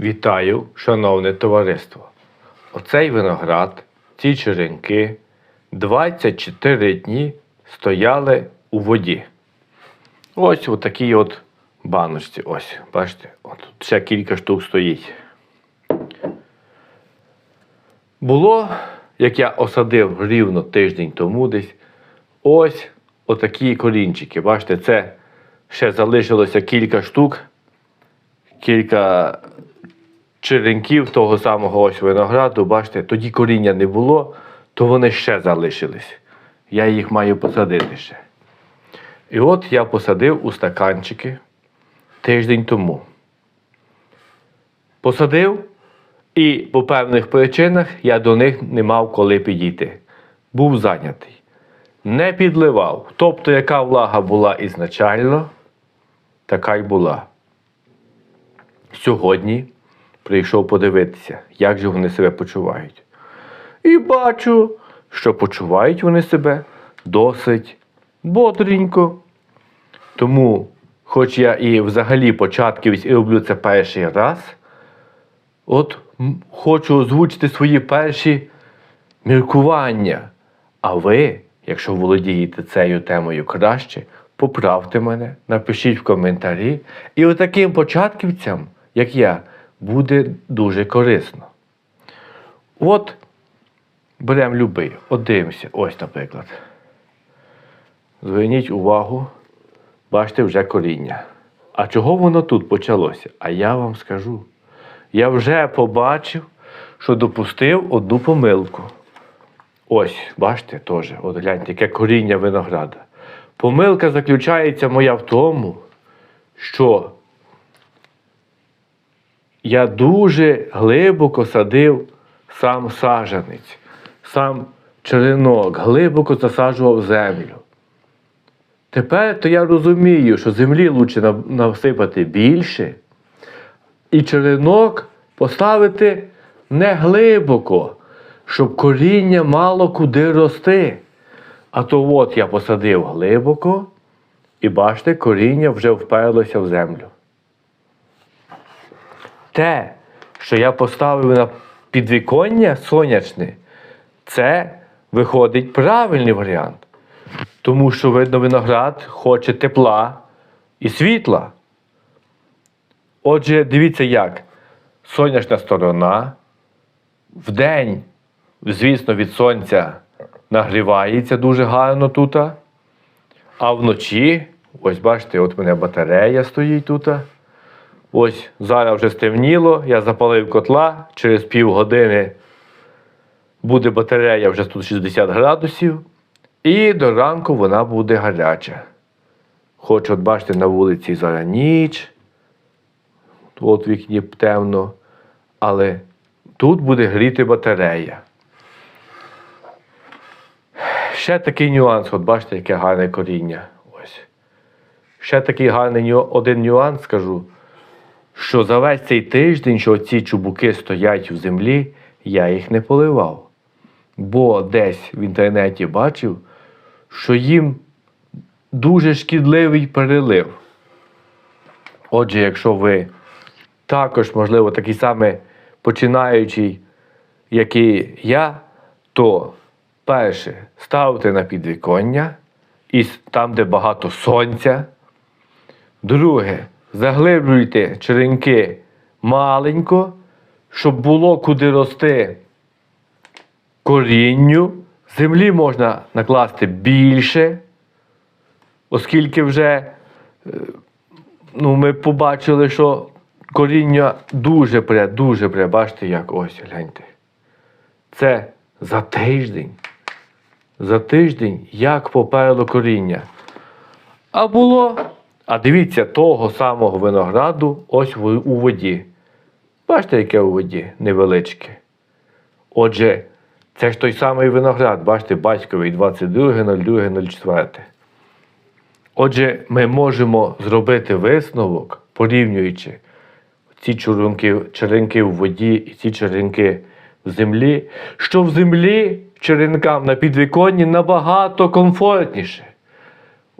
Вітаю, шановне товариство! Оцей виноград, ці черенки 24 дні стояли у воді. Ось у такій от баночці. Ось, бачите, от тут ще кілька штук стоїть. Було, як я осадив рівно тиждень тому десь, ось отакі корінчики. Бачите, це ще залишилося кілька штук, кілька черенків того самого ось винограду. Бачите, тоді коріння не було, то вони ще залишились. Я їх маю посадити ще. І от я посадив у стаканчики тиждень тому. Посадив, і по певних причинах я до них не мав коли підійти. Був зайнятий. Не підливав. Тобто, яка влага була ізначально, така й була. Сьогодні прийшов подивитися, як же вони себе почувають. І бачу, що почувають вони себе досить бодренько. Тому, хоч я і взагалі початківець і роблю це перший раз, от хочу озвучити свої перші міркування. А ви, якщо володієте цією темою краще, поправте мене, напишіть в коментарі. І отаким початківцям, як я, буде дуже корисно. От беремо любий, от дивимося, ось, наприклад. Зверніть увагу, бачите вже коріння. А чого воно тут почалося? А я вам скажу. Я вже побачив, що допустив одну помилку. Ось, бачите, теж, от гляньте, яке коріння винограда. Помилка заключається моя в тому, що я дуже глибоко садив сам сажанець, сам черенок, глибоко засаджував землю. Тепер то я розумію, що землі лучше на- насипати більше, і черенок поставити не глибоко, щоб коріння мало куди рости. А то от я посадив глибоко, і бачите, коріння вже вперлося в землю. Те, що я поставив на підвіконня сонячне, це виходить правильний варіант. Тому що, видно, виноград хоче тепла і світла. Отже, дивіться як. Сонячна сторона вдень, звісно, від сонця нагрівається дуже гарно тут. А вночі, ось бачите, от у мене батарея стоїть тут. Ось зараз вже стемніло, я запалив котла, через півгодини буде батарея вже тут 60 градусів. І до ранку вона буде гаряча. Хоч, от бачите, на вулиці зараз ніч, от вікні темно, але тут буде гріти батарея. Ще такий нюанс, от бачите, яке гарне коріння. Ось. Ще такий гарний один нюанс скажу, що за весь цей тиждень, що ці чубуки стоять в землі, я їх не поливав. Бо десь в інтернеті бачив, що їм дуже шкідливий перелив. Отже, якщо ви також, можливо, такий самий починаючий, як і я, то перше ставте на підвіконня і там, де багато сонця. Друге, заглиблюйте черенки маленько, щоб було куди рости корінню. Землі можна накласти більше, оскільки вже е, ну, ми побачили, що коріння дуже пре, дуже пре. Бачите, як ось гляньте. Це за тиждень. За тиждень як поперло коріння. А було. А дивіться, того самого винограду ось у воді. Бачите, яке у воді невеличке. Отже, це ж той самий виноград, бачите, батьковий 22.02.04. Отже, ми можемо зробити висновок, порівнюючи ці черенки, черенки в воді і ці черенки в землі, що в землі черенкам на підвіконні набагато комфортніше.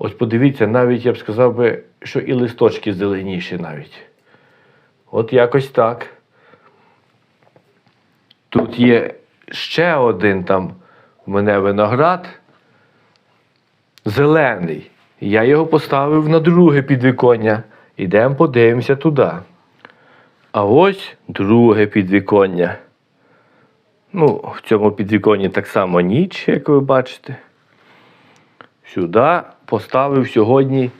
Ось подивіться, навіть я б сказав би, що і листочки зеленіші навіть. От якось так. Тут є ще один там у мене виноград зелений. Я його поставив на друге підвіконня. Ідемо подивимося туди. А ось друге підвіконня. Ну, в цьому підвіконні так само ніч, як ви бачите. Сюди поставив сьогодні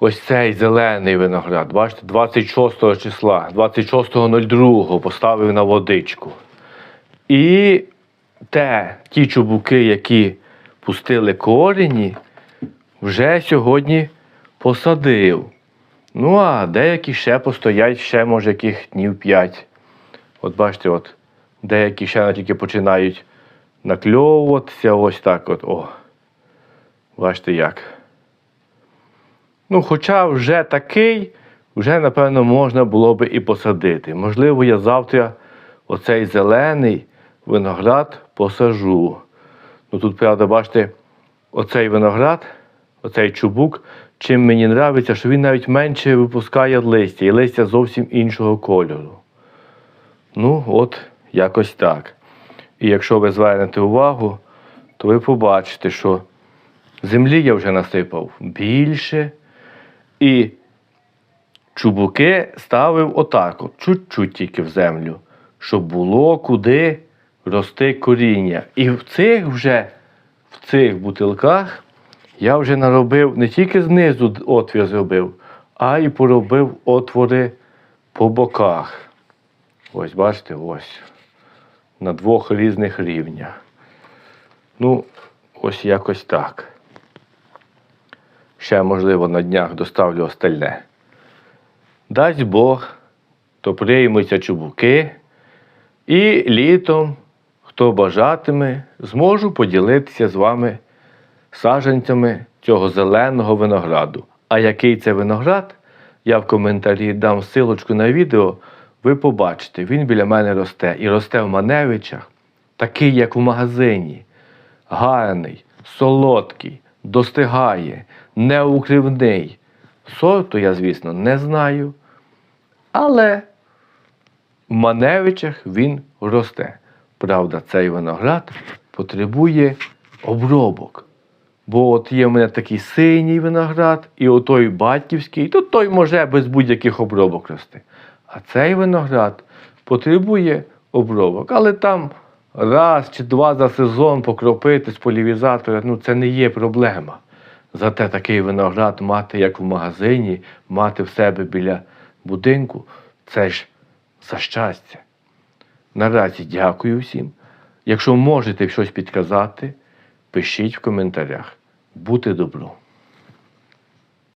ось цей зелений виноград. Бачите, 26 числа, 26.02 поставив на водичку. І те, ті чубуки, які пустили корені, вже сьогодні посадив. Ну, а деякі ще постоять, ще, може, яких днів 5. От бачите, от, деякі ще тільки починають накльовуватися, ось так от. О. Бачите як. Ну, хоча вже такий, вже, напевно, можна було би і посадити. Можливо, я завтра оцей зелений виноград посажу. Ну тут, правда, бачите, оцей виноград, оцей чубук, чим мені подобається, що він навіть менше випускає листя, і листя зовсім іншого кольору. Ну, от якось так. І якщо ви звернете увагу, то ви побачите, що землі я вже насипав більше. І чубуки ставив отак, от, чуть-чуть тільки в землю, щоб було куди рости коріння. І в цих вже, в цих бутилках я вже наробив не тільки знизу отвір зробив, а й поробив отвори по боках. Ось, бачите, ось. На двох різних рівнях. Ну, ось якось так. Ще, можливо, на днях доставлю остальне. Дасть Бог, то приймуться чубуки, і літом, хто бажатиме, зможу поділитися з вами саджанцями цього зеленого винограду. А який це виноград, я в коментарі дам силочку на відео, ви побачите, він біля мене росте. І росте в Маневичах, такий, як в магазині. Гарний, солодкий, достигає, неукривний. Сорту я, звісно, не знаю. Але в Маневичах він росте. Правда, цей виноград потребує обробок. Бо от є в мене такий синій виноград, і отой батьківський, то той може без будь-яких обробок рости. А цей виноград потребує обробок. Але там раз чи два за сезон покропити з полівізатора, ну це не є проблема. Зате такий виноград мати, як в магазині, мати в себе біля будинку, це ж за щастя. Наразі дякую всім. Якщо можете щось підказати, пишіть в коментарях. Бути добру!